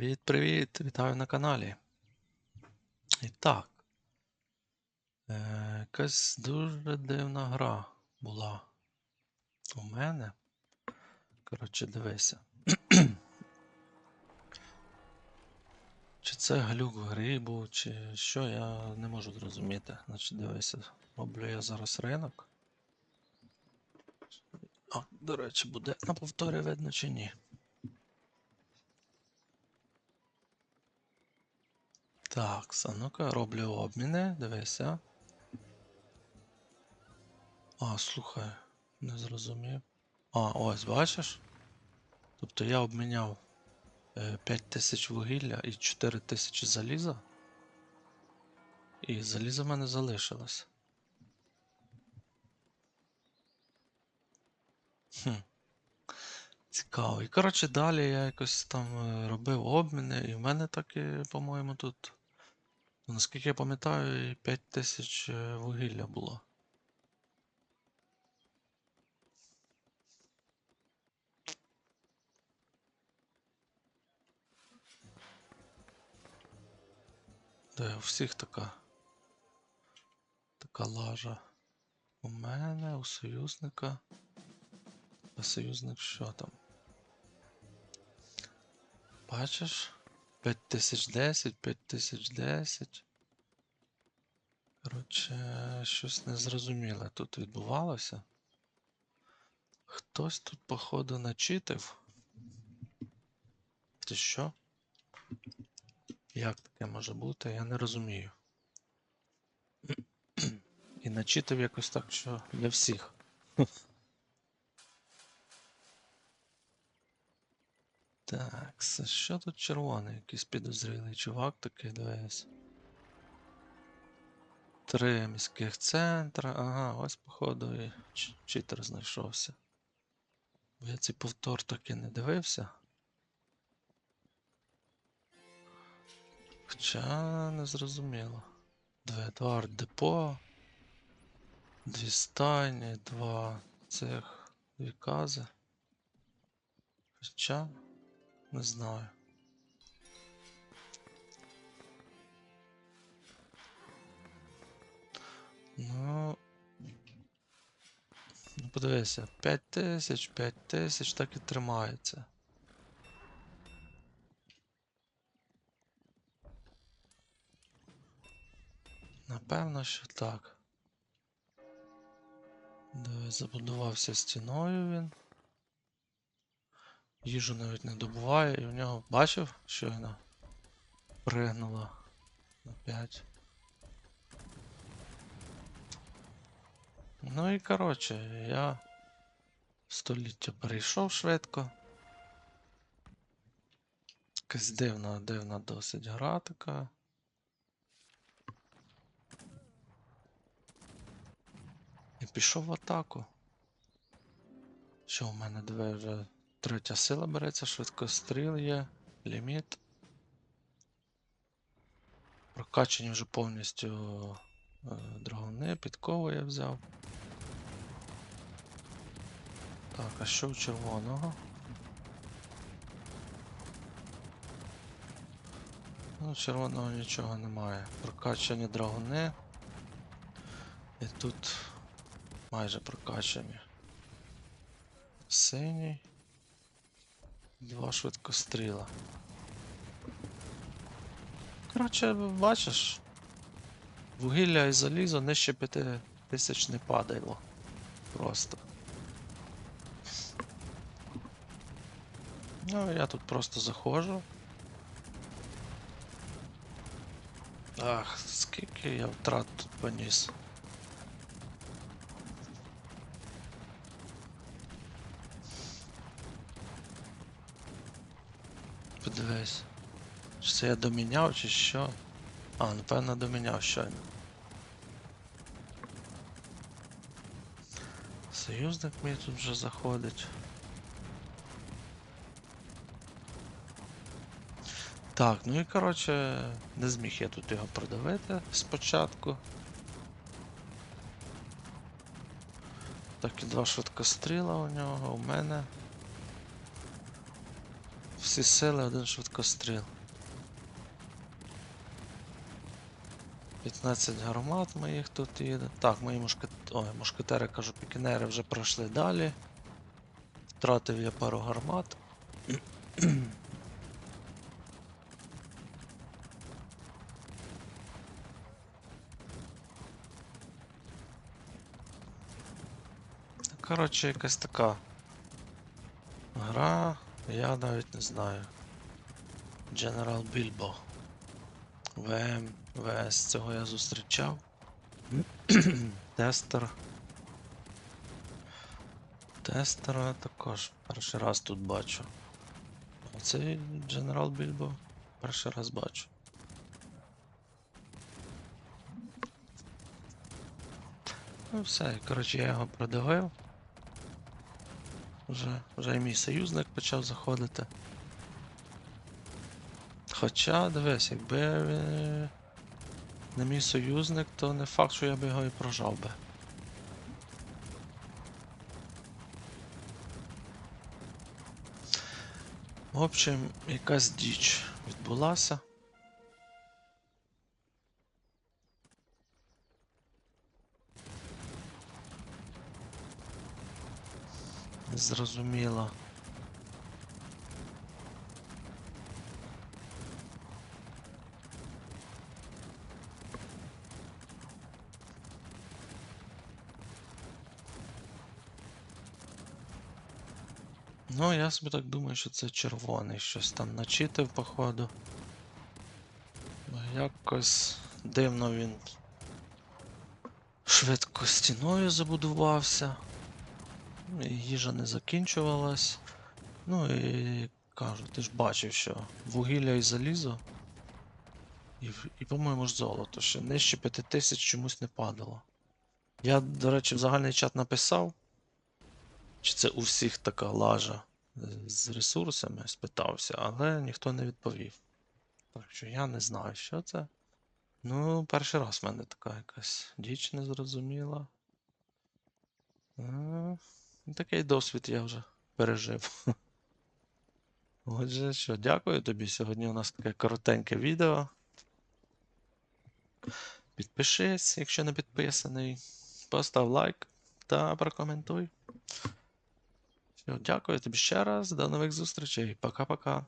Привіт-привіт! Вітаю на каналі. І так. Е, якась дуже дивна гра була у мене. Коротше, дивися. чи це глюк в грі був, чи що, я не можу зрозуміти. Значить, дивися, роблю я зараз ринок. А, до речі, буде на повторі видно чи ні. Так, ну-ка, роблю обміни, дивися. А, слухай, не зрозумів. А, ось, бачиш? Тобто я обміняв е, 5000 вугілля і 4000 заліза. І залізо в мене залишилось. Хм. Цікаво. І коротше, далі я якось там е, робив обміни, і в мене таки, по-моєму, тут, наскільки я пам'ятаю, і 5000 е, вугілля було. Де у всіх така. Така лажа. У мене, у союзника. А союзник що там? Бачиш? 5010, 5010. Коротше, щось незрозуміле тут відбувалося. Хтось тут, походу, начитив. Чи що? Як таке може бути? Я не розумію. І начитив якось так, що для всіх. Так, що тут червоний? Якийсь підозрілий чувак такий дивись. Три міських центра. Ага, ось походу і читер знайшовся. Бо Я цей повтор таки не дивився. Хоча не зрозуміло. Два Едуард Депо. Дві стайні, два цих, дві кази. Хоча. Не знаю. Ну. Ну, подивися, 5 тисяч, 5 тисяч так і тримається. Напевно, що так. Диви, забудувався стіною він. Їжу навіть не добуває, і в нього бачив, щойно пригнуло на 5. Ну і коротше, я століття перейшов швидко. Якась дивна, дивна досить гра така. І пішов в атаку. Що в мене диви вже Третя сила береться, швидкостріл є, ліміт. Прокачані вже повністю е, драгуни, підкову я взяв. Так, а що у червоного? Ну, червоного нічого немає. Прокачані драгуни. І тут майже прокачані. Синій. Два швидкостріла. Коротше, бачиш, вугілля і залізо нижче 5 тисяч не падало. Просто. Ну, я тут просто заходжу. Ах, скільки я втрат тут поніс. Подивись. Чи це я доміняв, чи що? А, напевно доміняв щойно. Союзник мій тут вже заходить. Так, ну і коротше, не зміг я тут його продавити спочатку. Так і два швидкостріла у нього, у мене. Всі сили, один швидкостріл. 15 гармат моїх тут їде. Так, мої мушкет... Ой, мушкетери, кажу, пікінери вже пройшли далі. Втратив я пару гармат. Коротше, якась така гра, я навіть не знаю. General Bilbo. ВМ, ВС, цього я зустрічав. Тестер. Тестера також перший раз тут бачу. Оцей General Bilbo перший раз бачу. Ну все, коротше, я його продавив. Вже, вже і мій союзник почав заходити. Хоча, дивись, якби він не мій союзник, то не факт, що я би його і прожав би. В общем, якась діч відбулася. Зрозуміло. Ну, я собі так думаю, що це червоний. Щось там начитив, походу. Ну, Якось дивно він швидко стіною забудувався. Їжа не закінчувалась. Ну і кажу, ти ж бачив, що вугілля і залізо. І, і по-моєму, ж золото ще нижче 5000 чомусь не падало. Я, до речі, в загальний чат написав. Чи це у всіх така лажа е, з ресурсами, спитався, але ніхто не відповів. Так що я не знаю, що це. Ну, перший раз в мене така якась діч незрозуміла. Е, Такий досвід я вже пережив. Отже, що, дякую тобі. Сьогодні у нас таке коротеньке відео. Підпишись, якщо не підписаний. Постав лайк та прокоментуй. Все, дякую тобі ще раз. До нових зустрічей. Пока-пока.